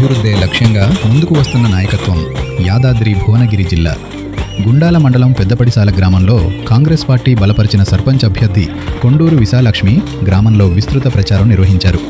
లక్ష్యంగా ముందుకు వస్తున్న నాయకత్వం యాదాద్రి భువనగిరి జిల్లా. గుండాల మండలం పెద్దపడిసాల గ్రామంలో కాంగ్రెస్ పార్టీ బలపరిచిన సర్పంచ్ అభ్యర్థి కొండూరు విశాలక్ష్మి గ్రామంలో విస్తృత ప్రచారం నిర్వహించారు.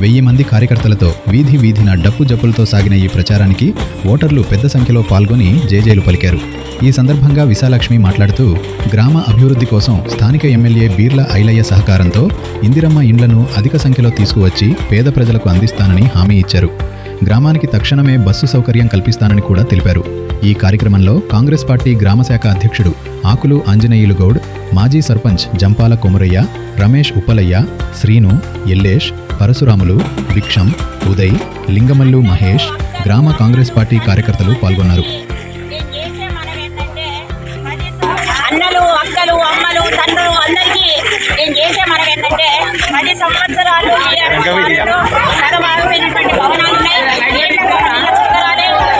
వెయ్యి మంది కార్యకర్తలతో వీధి వీధిన డప్పు జప్పులతో సాగిన ఈ ప్రచారానికి ఓటర్లు పెద్ద సంఖ్యలో పాల్గొని జేజేలు పలికారు. ఈ సందర్భంగా విశాలక్ష్మి మాట్లాడుతూ గ్రామ అభివృద్ధి కోసం స్థానిక ఎమ్మెల్యే బీర్ల ఐలయ్య సహకారంతో ఇందిరమ్మ ఇండ్లను అధిక సంఖ్యలో తీసుకువచ్చి పేద ప్రజలకు అందిస్తానని హామీ ఇచ్చారు. గ్రామానికి తక్షణమే బస్సు సౌకర్యం కల్పిస్తానని కూడా తెలిపారు. ఈ కార్యక్రమంలో కాంగ్రెస్ పార్టీ గ్రామశాఖ అధ్యక్షుడు ఆకులు ఆంజనేయులు గౌడ్ మాజీ సర్పంచ్ జంపాల కొమరయ్య రమేష్ ఉప్పలయ్య శ్రీను ఎల్లేష్ పరశురాములు భిక్షం ఉదయ్ లింగమల్లు మహేష్ గ్రామ కాంగ్రెస్ పార్టీ కార్యకర్తలు పాల్గొన్నారు. అన్నలు అక్కలు అమ్మలు తండ్రులు అందరికీ నేను అంటే పది సంవత్సరాలు ఈ భవనాలు ఉన్నాయి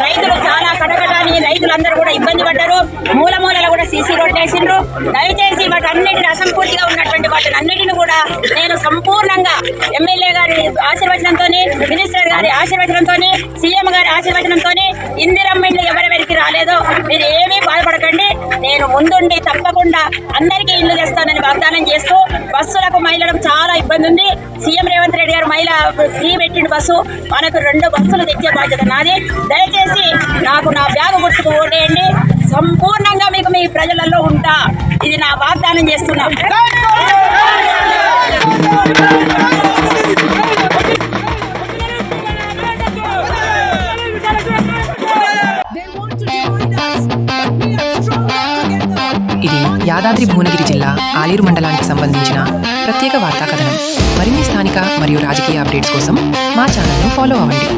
రైతులు చాలా కటకటాన్ని రైతులందరూ కూడా ఇబ్బంది పడ్డారు. మూల మూలలో కూడా సీసీ రోడ్లు వేసిండ్రు. దయచేసి వాటన్నిటిని అసంపూర్తిగా ఉన్నటువంటి వాటిని అన్నిటిని కూడా నేను సంపూర్ణంగా ఎమ్మెల్యే గారి ఆశీర్వచనంతో మినిస్టర్ గారి ఆశీర్వచనంతో సీఎం గారి ఆశీర్వచనంతో ఇందిరమ్మ ఇండ్లు ఎవరెవరికి రాలేదో మీరు ఏమీ బాధపడకండి. నేను ముందుండి తప్పకుండా అందరికీ ఇల్లు తెస్తానని వాగ్దానం చేస్తూ బస్సులకు మహిళలకు చాలా ఇబ్బంది ఉంది. సీఎం రేవంత్ రెడ్డి గారు మహిళ ఫ్రీ పెట్టిన బస్సు. మనకు రెండు బస్సులు తెచ్చే బాధ్యత నాది. దయచేసి నాకు నా బ్యాగ్ గుర్తుకు ఓటేయండి. సంపూర్ణంగా మీకు మీ ప్రజలలో ఉంటా. ఇది నా వాగ్దానం చేస్తున్నా. యాదాద్రి భువనగిరి జిల్లా ఆలేరు మండలానికి సంబంధించిన ప్రత్యేక వార్తా కథనం. మరిన్ని స్థానిక మరియు రాజకీయ అప్డేట్స్ కోసం మా ఛానల్ను ఫాలో అవ్వండి.